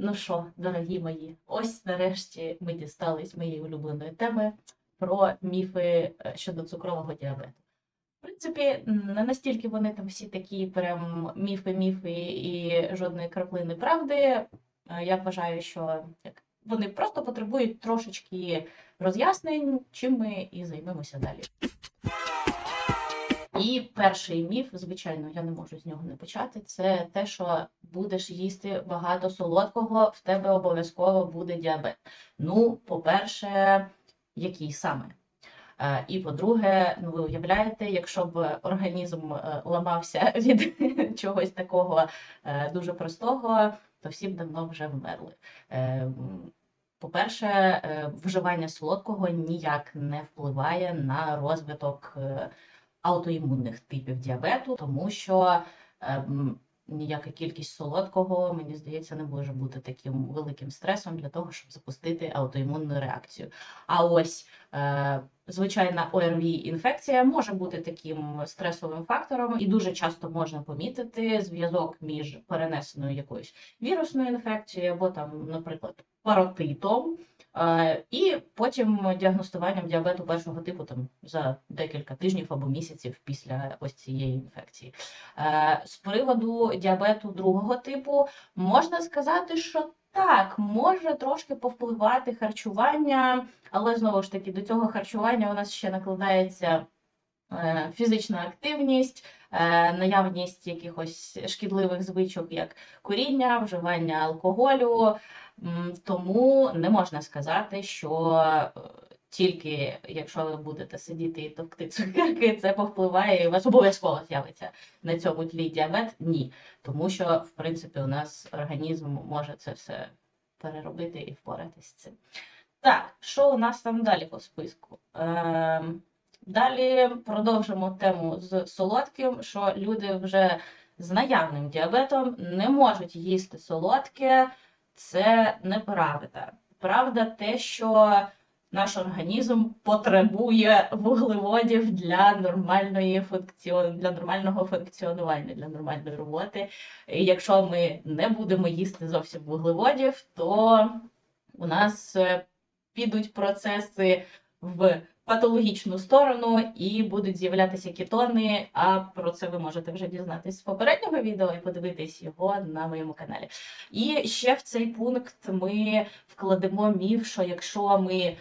Ну що, дорогі мої, ось нарешті ми дістались моєї улюбленої теми про міфи е, щодо цукрового діабету. В принципі, не настільки вони там всі такі прям міфи-міфи і жодної краплини правди. Е, Я вважаю, що вони просто потребують трошечки роз'яснень, чим ми і займемося далі. І перший міф, звичайно, я не можу з нього не почати. Це те, що будеш їсти багато солодкого, в тебе обов'язково буде діабет. Ну, по-перше, який саме? Е, І по-друге, ну ви уявляєте, якщо б організм е, ламався від чогось такого е, дуже простого, то всі б давно вже вмерли. По-перше, вживання солодкого ніяк не впливає на розвиток аутоімунних типів діабету, тому що ем, ніяка кількість солодкого, мені здається, не може бути таким великим стресом для того, щоб запустити аутоімунну реакцію. А ось е, звичайна ОРВІ-інфекція може бути таким стресовим фактором, і дуже часто можна помітити зв'язок між перенесеною якоюсь вірусною інфекцією або там, наприклад, паротитом. Е, І потім діагностуванням діабету першого типу там за декілька тижнів або місяців після ось цієї інфекції. Е, З приводу діабету другого типу можна сказати, що так, може трошки повпливати харчування, але знову ж таки до цього харчування у нас ще накладається фізична активність, е, наявність якихось шкідливих звичок, як куріння, вживання алкоголю. Тому не можна сказати, що е, тільки якщо ви будете сидіти і товкти цукерки, це повпливає і у вас обов'язково з'явиться на цьому тлі діабет. Ні. Тому що, в принципі, у нас організм може це все переробити і впоратися з цим. Так, що у нас там далі по списку? Ем, далі продовжимо тему з солодким, що люди вже з наявним діабетом не можуть їсти солодке. Це неправда. Правда, те, що наш організм потребує вуглеводів для нормальної функціон... для нормального функціонування, для нормальної роботи. І якщо ми не будемо їсти зовсім вуглеводів, то у нас е, підуть процеси в патологічну сторону і будуть з'являтися кетони. А про це ви можете вже дізнатись з попереднього відео і подивитись його на моєму каналі. І ще в цей пункт ми вкладемо міф, що якщо ми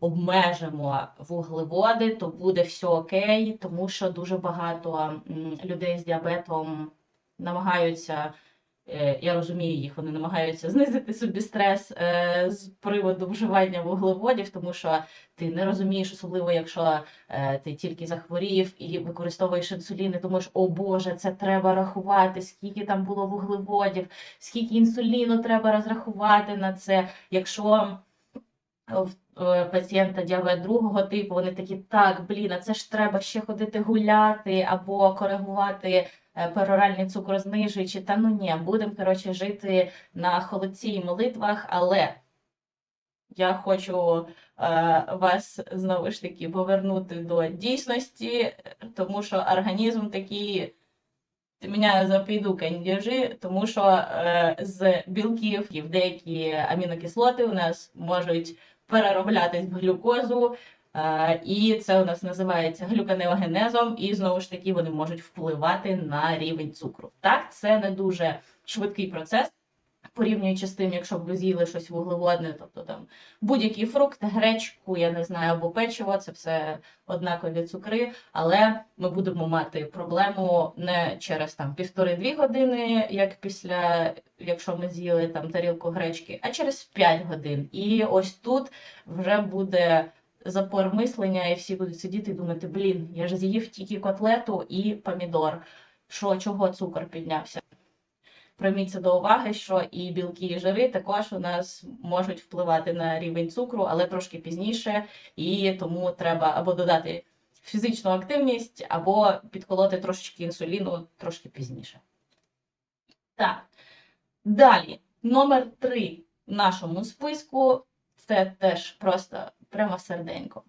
обмежимо вуглеводи, то буде все окей, тому що дуже багато людей з діабетом намагаються. Е, Я розумію їх, вони намагаються знизити собі стрес е, з приводу вживання вуглеводів, тому що ти не розумієш, особливо якщо е, ти тільки захворів і використовуєш інсулін, і думаєш, о Боже, це треба рахувати, скільки там було вуглеводів, скільки інсуліну треба розрахувати на це. Якщо в пацієнта діабет другого типу, вони такі, так, блін, а це ж треба ще ходити гуляти або коригувати е, пероральний цукрознижуючі. Та ну ні, будемо коротше жити на холодці і молитвах, але я хочу е, вас знову ж таки повернути до дійсності, тому що організм такий. Ти мене за підука не тому що е, з білків деякі амінокислоти у нас можуть перероблятись в глюкозу, і це у нас називається глюконеогенезом, і знову ж таки вони можуть впливати на рівень цукру. Так, це не дуже швидкий процес. Порівнюючи з тим, якщо б ви з'їли щось вуглеводне, тобто там будь-який фрукт, гречку, я не знаю, або печиво, це все однакові цукри, але ми будемо мати проблему не через там півтори-дві години, як після, якщо ми з'їли там тарілку гречки, а через 5 годин. І ось тут вже буде запор мислення, і всі будуть сидіти і думати: блін, я ж з'їв тільки котлету і помідор. Що, чого цукор піднявся? Прийміться до уваги, що і білки, і жири також у нас можуть впливати на рівень цукру, але трошки пізніше, і тому треба або додати фізичну активність, або підколоти трошечки інсуліну трошки пізніше. Так, далі, номер три в нашому списку це теж просто прямо серденько.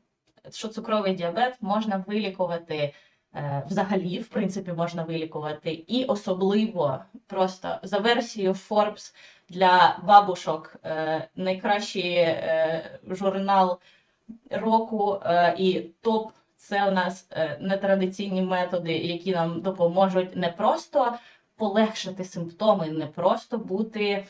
Що цукровий діабет можна вилікувати е, взагалі, в принципі, можна вилікувати. І особливо просто за версією Forbes для бабушок е, найкращий е, журнал року і топ. Це у нас нетрадиційні методи, які нам допоможуть не просто полегшити симптоми, не просто бути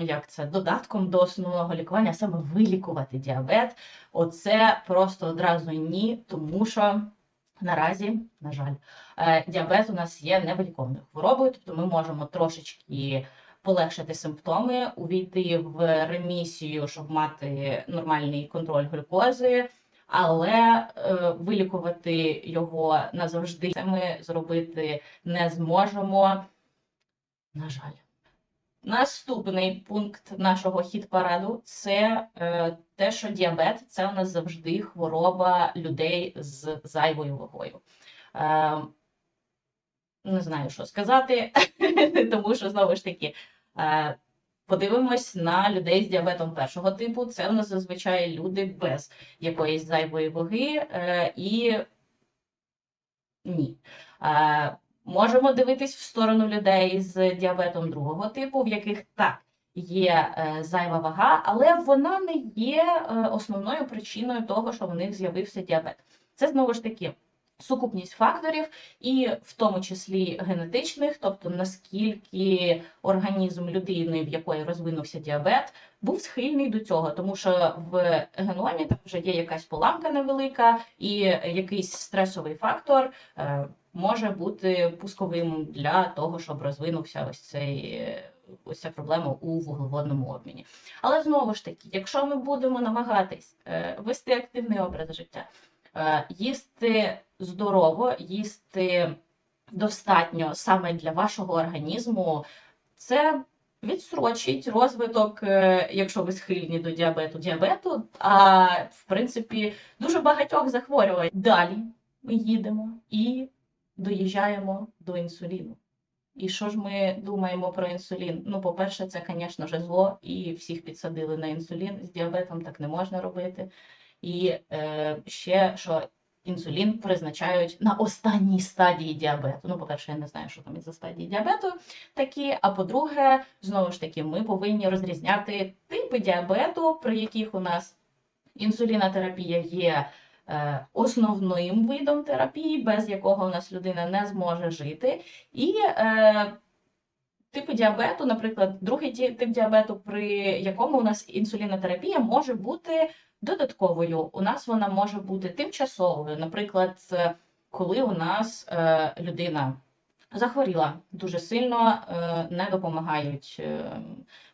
як це додатком до основного лікування, саме вилікувати діабет. Оце просто одразу ні, тому що наразі, на жаль, е, діабет у нас є невиліковною хворобою, тобто ми можемо трошечки полегшити симптоми, увійти в ремісію, щоб мати нормальний контроль глюкози. Але е, вилікувати його назавжди це ми зробити не зможемо. На жаль. Наступний пункт нашого хіт-параду це е, те, що діабет це у нас завжди хвороба людей з зайвою вагою. Е, не знаю, що сказати, тому що знову ж таки. Е, Подивимось на людей з діабетом першого типу. Це у нас зазвичай люди без якоїсь зайвої ваги е, і ні. Е, можемо дивитись в сторону людей з діабетом другого типу, в яких так є е, зайва вага, але вона не є е, основною причиною того, що в них з'явився діабет. Це знову ж таки сукупність факторів, і в тому числі генетичних, тобто наскільки організм людини, в якої розвинувся діабет, був схильний до цього, тому що в геномі там вже є якась поламка невелика, і якийсь стресовий фактор е, може бути пусковим для того, щоб розвинувся ось цей. Ось ця проблема у вуглеводному обміні. Але знову ж таки, якщо ми будемо намагатись е, вести активний образ життя, е, їсти здорово, їсти достатньо саме для вашого організму, це відстрочить розвиток, е, якщо ви схильні до діабету, діабету, а в принципі дуже багатьох захворювань. Далі ми їдемо і доїжджаємо до інсуліну. І що ж ми думаємо про інсулін? Ну, по-перше, це, звісно ж, зло, і всіх підсадили на інсулін. З діабетом так не можна робити. І е, ще що інсулін призначають на останній стадії діабету. Ну, по-перше, я не знаю, що там за стадії діабету такі. А по-друге, знову ж таки, ми повинні розрізняти типи діабету, при яких у нас інсулінотерапія є основним видом терапії, без якого у нас людина не зможе жити. І е, типи діабету, наприклад, другий тип діабету, при якому у нас інсулінотерапія може бути додатковою. У нас вона може бути тимчасовою. Наприклад, е, коли у нас е, людина захворіла дуже сильно, е, не допомагають е,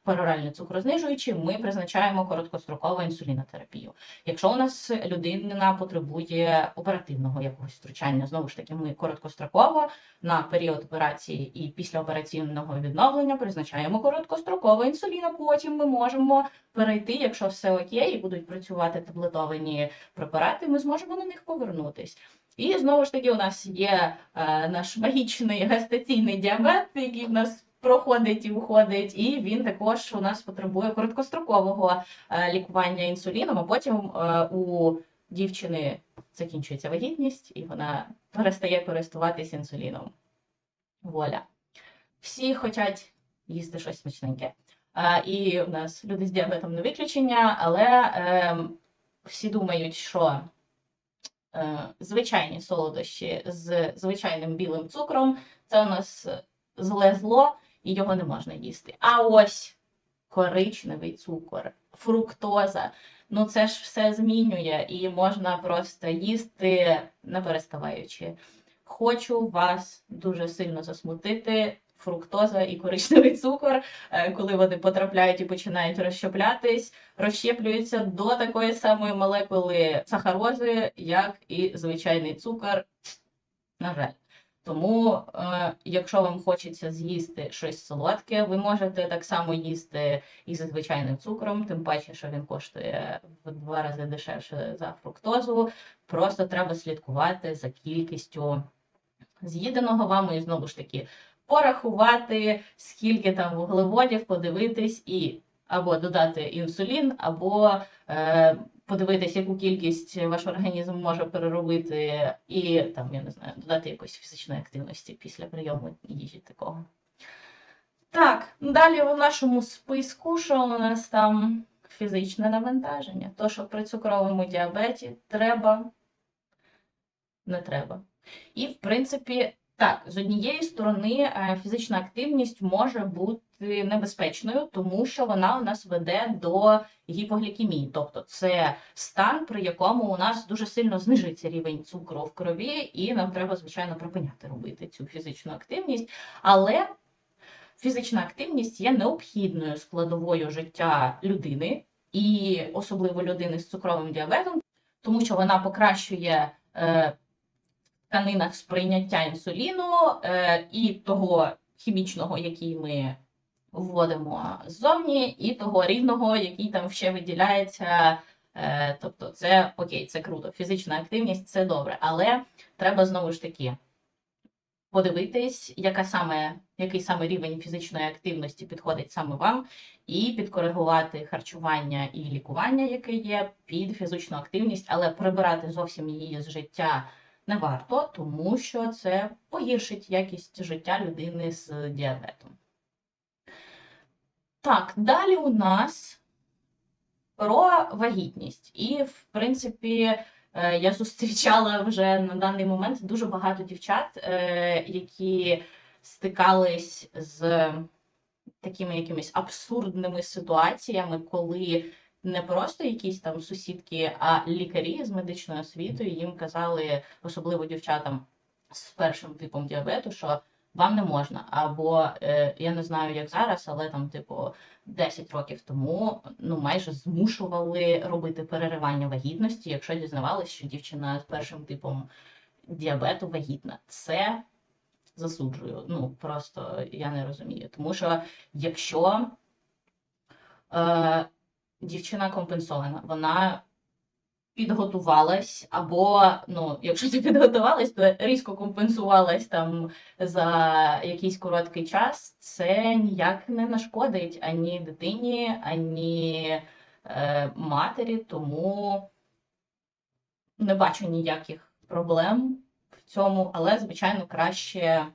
пероральні цукрознижуючі, ми призначаємо короткострокову інсулінотерапію. Якщо у нас людина потребує оперативного якогось втручання, знову ж таки, ми короткостроково на період операції і післяопераційного відновлення призначаємо короткострокову інсулін, а потім ми можемо перейти, якщо все окей, і будуть працювати таблетовані препарати, ми зможемо на них повернутись. І знову ж таки, у нас є е, наш магічний гестаційний діабет, який в нас проходить і виходить, і він також у нас потребує короткострокового е, лікування інсуліном, а потім е, у дівчини закінчується вагітність, і вона перестає користуватись інсуліном. Воля. Всі хочуть їсти щось смачненьке. А, і у нас люди з діабетом не виключення, але ем, всі думають, що е, звичайні солодощі з звичайним білим цукром це у нас зле зло, і його не можна їсти. А ось коричневий цукор, фруктоза. Ну це ж все змінює, і можна просто їсти не переставаючи. Хочу вас дуже сильно засмутити. Фруктоза і коричневий цукор, е, коли вони потрапляють і починають розщеплятись, розщеплюються до такої самої молекули сахарози, як і звичайний цукор. На жаль. Тому, е, якщо вам хочеться з'їсти щось солодке, ви можете так само їсти і зі звичайним цукром, тим паче, що він коштує в два рази дешевше за фруктозу. Просто треба слідкувати за кількістю з'їденого вами і знову ж таки порахувати, скільки там вуглеводів, подивитись і або додати інсулін, або е, подивитись, яку кількість ваш організм може переробити, і там, я не знаю, додати якоїсь фізичної активності після прийому їжі такого. Так, далі в нашому списку, що у нас там фізичне навантаження. То, що при цукровому діабеті треба, не треба. І, в принципі, так, з однієї сторони, е, фізична активність може бути небезпечною, тому що вона у нас веде до гіпоглікемії. Тобто це стан, при якому у нас дуже сильно знижується рівень цукру в крові, і нам треба, звичайно, припиняти робити цю фізичну активність. Але фізична активність є необхідною складовою життя людини, і особливо людини з цукровим діабетом, тому що вона покращує. Тканинах сприйняття інсуліну е, і того хімічного, який ми вводимо ззовні, і того рівного, який там ще виділяється. Е, тобто, це окей, це круто. Фізична активність це добре, але треба знову ж таки подивитись, яка саме, який саме рівень фізичної активності підходить саме вам, і підкоригувати харчування і лікування, яке є, під фізичну активність, але прибирати зовсім її з життя не варто, тому що це погіршить якість життя людини з діабетом. Так, далі у нас про вагітність. І, в принципі, е, я зустрічала вже на даний момент дуже багато дівчат, е, які стикались з такими якимись абсурдними ситуаціями, коли не просто якісь там сусідки, а лікарі з медичною освітою їм казали, особливо дівчатам з першим типом діабету, що вам не можна. Або е, я не знаю, як зараз, але там, типу, 10 років тому ну майже змушували робити переривання вагітності, якщо дізнавалися, що дівчина з першим типом діабету вагітна. Це засуджую. Ну просто я не розумію. Тому що якщо е, дівчина компенсована, вона підготувалась, або, ну, якщо ти підготувалась, то різко компенсувалась там за якийсь короткий час, це ніяк не нашкодить ані дитині, ані е, матері, тому не бачу ніяких проблем в цьому, але, звичайно, краще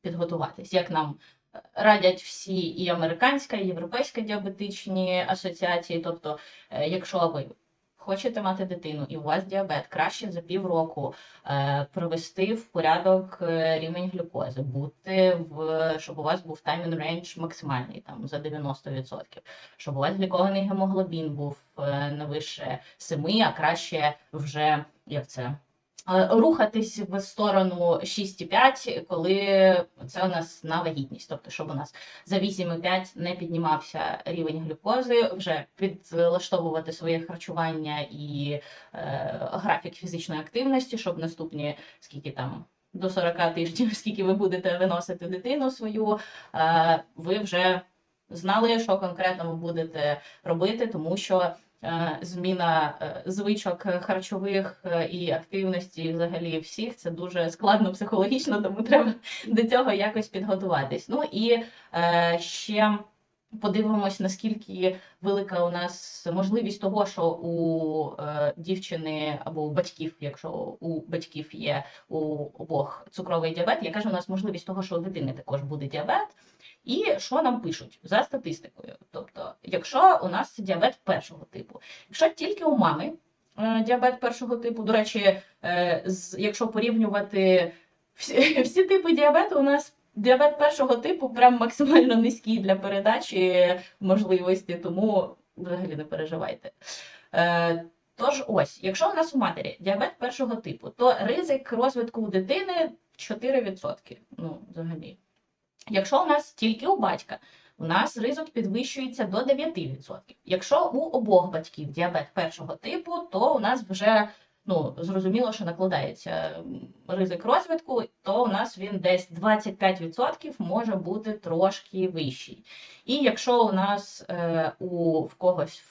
підготуватись, як нам радять всі і американська, і європейська діабетичні асоціації. Тобто, е, якщо ви хочете мати дитину і у вас діабет, краще за півроку е, привести в порядок е, рівень глюкози, бути в щоб у вас був таймін рейндж максимальний там за 90%, щоб у вас глікований гемоглобін був не вище 7, а краще вже як це. Е, рухатись в сторону 6,5, коли це у нас на вагітність, тобто, щоб у нас за 8,5 не піднімався рівень глюкози, вже підлаштовувати своє харчування і е, графік фізичної активності, щоб наступні скільки там. До 40 тижнів, скільки ви будете виносити дитину свою, е, ви вже знали, що конкретно ви будете робити, тому що зміна е, звичок харчових е, і активності взагалі всіх це дуже складно психологічно, тому треба до цього якось підготуватись. Ну і ще подивимось, наскільки велика у нас можливість того, що у дівчини або у батьків, якщо у батьків є у обох цукровий діабет, яка ж у нас можливість того, що у дитини також буде діабет. І що нам пишуть за статистикою? Тобто, якщо у нас діабет першого типу, якщо тільки у мами е, діабет першого типу, до речі, е, якщо порівнювати всі, всі типи діабету, у нас діабет першого типу прям максимально низький для передачі можливості, тому взагалі не переживайте. Е, тож, ось, якщо у нас у матері діабет першого типу, то ризик розвитку у дитини 4%. Ну, взагалі. Якщо у нас тільки у батька, у нас ризик підвищується до 9%. Якщо у обох батьків діабет першого типу, то у нас вже ну, зрозуміло, що накладається ризик розвитку, то у нас він десь 25% може бути трошки вищий. І якщо у нас е, у в когось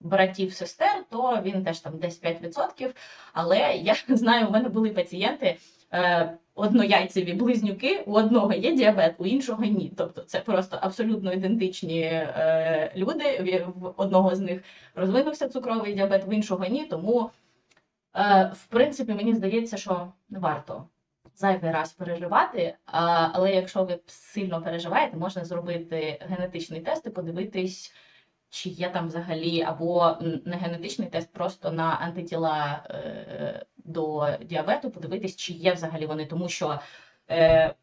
братів сестер, то він теж там десь 5%. Але я знаю, у мене були пацієнти. Е, однояйцеві близнюки, у одного є діабет, у іншого ні. Тобто це просто абсолютно ідентичні е, люди. В- одного з них розвинувся цукровий діабет, в іншого ні. Тому, е, в принципі, мені здається, що не варто зайвий раз переживати. А, але якщо ви сильно переживаєте, можна зробити генетичний тест і подивитись. Чи є там взагалі, або не генетичний тест, просто на антитіла е, до діабету, подивитись, чи є взагалі вони, тому що е,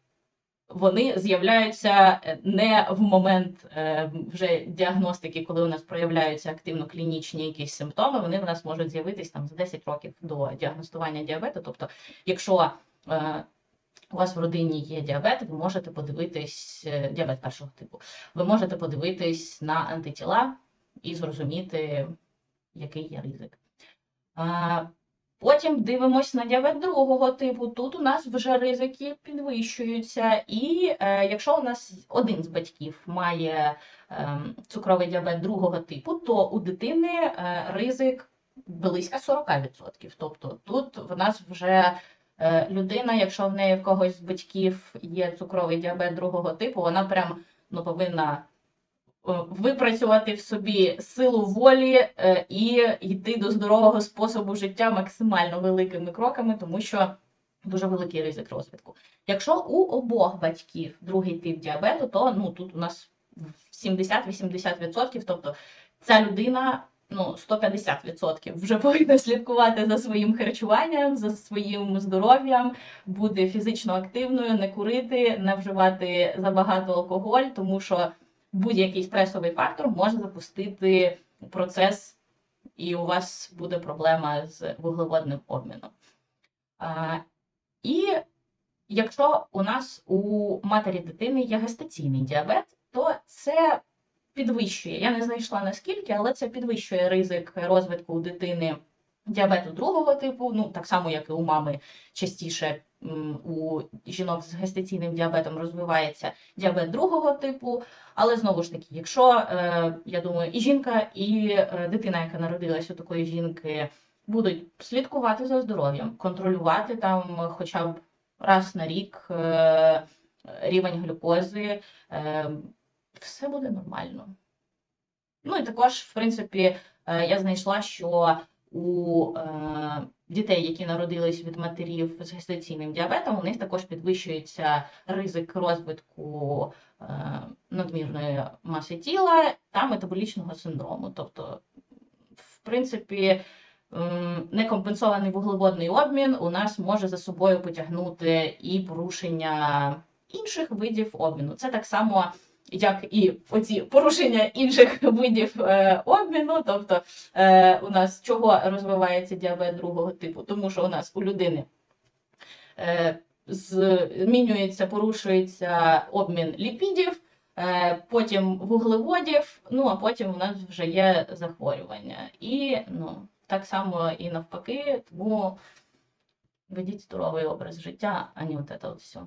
вони з'являються е, не в момент е, вже діагностики, коли у нас проявляються активно клінічні якісь симптоми, вони в нас можуть з'явитись там за 10 років до діагностування діабету. Тобто, якщо е, у вас в родині є діабет, ви можете подивитись е, діабет першого типу. Ви можете подивитись на антитіла і зрозуміти, який є ризик. Потім дивимось на діабет другого типу. Тут у нас вже ризики підвищуються. І е, якщо у нас один з батьків має е, цукровий діабет другого типу, то у дитини е, ризик близько 40%. Тобто тут в нас вже е, людина, якщо в неї в когось з батьків є цукровий діабет другого типу, вона прям ну, повинна випрацювати в собі силу волі е, і йти до здорового способу життя максимально великими кроками, тому що дуже великий ризик розвитку. Якщо у обох батьків другий тип діабету, то ну тут у нас 70-80%, тобто ця людина. Ну, 150% вже повинна слідкувати за своїм харчуванням, за своїм здоров'ям, бути фізично активною, не курити, не вживати забагато алкоголь, тому що будь-який стресовий фактор може запустити процес, і у вас буде проблема з вуглеводним обміном. І якщо у нас у матері дитини є гестаційний діабет, то це підвищує. Я не знайшла наскільки, але це підвищує ризик розвитку у дитини діабету другого типу, ну так само, як і у мами частіше у жінок з гестаційним діабетом розвивається діабет другого типу. Але знову ж таки, якщо е, я думаю, і жінка, і е, дитина, яка народилася у такої жінки, будуть слідкувати за здоров'ям, контролювати там хоча б раз на рік е, рівень глюкози, все буде нормально. Ну і також, в принципі, я знайшла, що у дітей, які народились від матерів з гестаційним діабетом, у них також підвищується ризик розвитку е, надмірної маси тіла та метаболічного синдрому. Тобто, в принципі, некомпенсований вуглеводний обмін у нас може за собою потягнути і порушення інших видів обміну. Це так само. Як і оці порушення інших видів е, обміну, тобто е, у нас чого розвивається діабет другого типу, тому що у нас у людини е, змінюється, порушується обмін ліпідів, потім вуглеводів, ну а потім у нас вже є захворювання. І ну, так само і навпаки, тому ведіть здоровий образ життя, а не от це от все.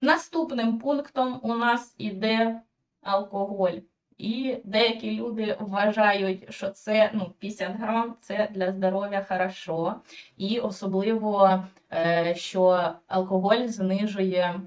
Наступним пунктом у нас іде алкоголь. І деякі люди вважають, що це ну, 50 грам це для здоров'я хорошо. І особливо, е, що алкоголь знижує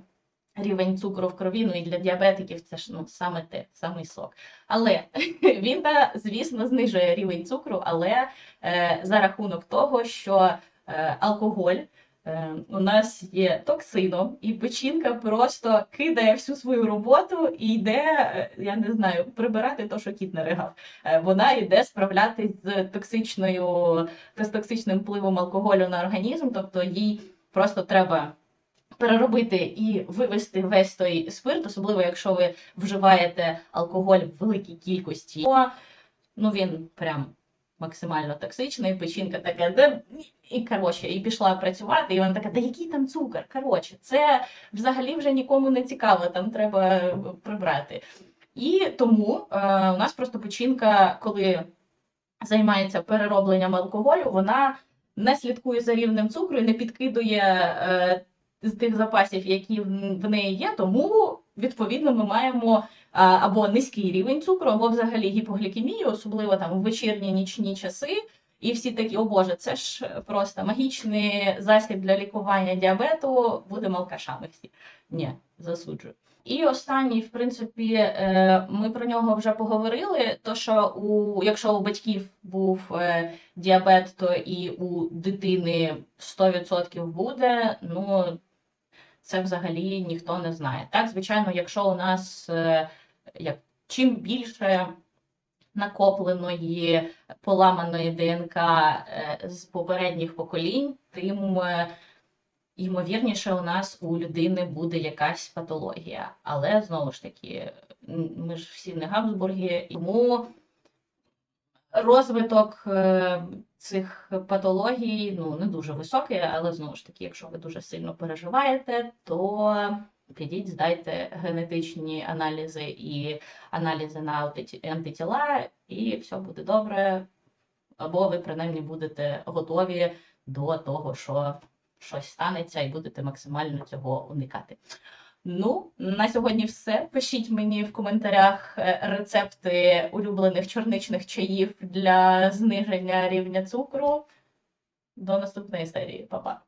рівень цукру в крові. Ну і для діабетиків це ж ну, саме те, самий сок. Але він, звісно, знижує рівень цукру, але е, за рахунок того, що е, алкоголь. Е, у нас є токсином, і печінка просто кидає всю свою роботу і йде, е, я не знаю, прибирати то, що кіт наригав. Е, Вона йде справлятись з токсичною, з токсичним впливом алкоголю на організм, тобто їй просто треба. Переробити і вивести весь той спирт, особливо якщо ви вживаєте алкоголь в великій кількості, то ну він прям максимально токсичний, печінка така, де і коротше, і пішла працювати, і вона така, да який там цукор? Коротше, це взагалі вже нікому не цікаво, там треба прибрати. І тому е, у нас просто печінка, коли займається переробленням алкоголю, вона не слідкує за рівнем цукру і не підкидує е, з тих запасів, які в неї є, тому відповідно ми маємо або низький рівень цукру, або взагалі гіпоглікемію, особливо там в вечірні нічні часи. І всі такі, о Боже, це ж просто магічний засіб для лікування діабету, будемо алкашами всі. Ні, засуджую. І останній, в принципі, е, ми про нього вже поговорили. То що у якщо у батьків був е, діабет, то і у дитини 100% буде. Ну це взагалі ніхто не знає. Так, звичайно, якщо у нас е, як чим більше накопленої поламаної ДНК е, з попередніх поколінь, тим е, ймовірніше у нас у людини буде якась патологія. Але знову ж таки, ми ж всі не Габсбурги, тому розвиток е, цих патологій ну, не дуже високий, але знову ж таки, якщо ви дуже сильно переживаєте, то підіть, здайте генетичні аналізи і аналізи на антитіла, і все буде добре. Або ви принаймні будете готові до того, що щось станеться, і будете максимально цього уникати. Ну, на сьогодні все. Пишіть мені в коментарях е, рецепти улюблених чорничних чаїв для зниження рівня цукру. До наступної серії. Па-па!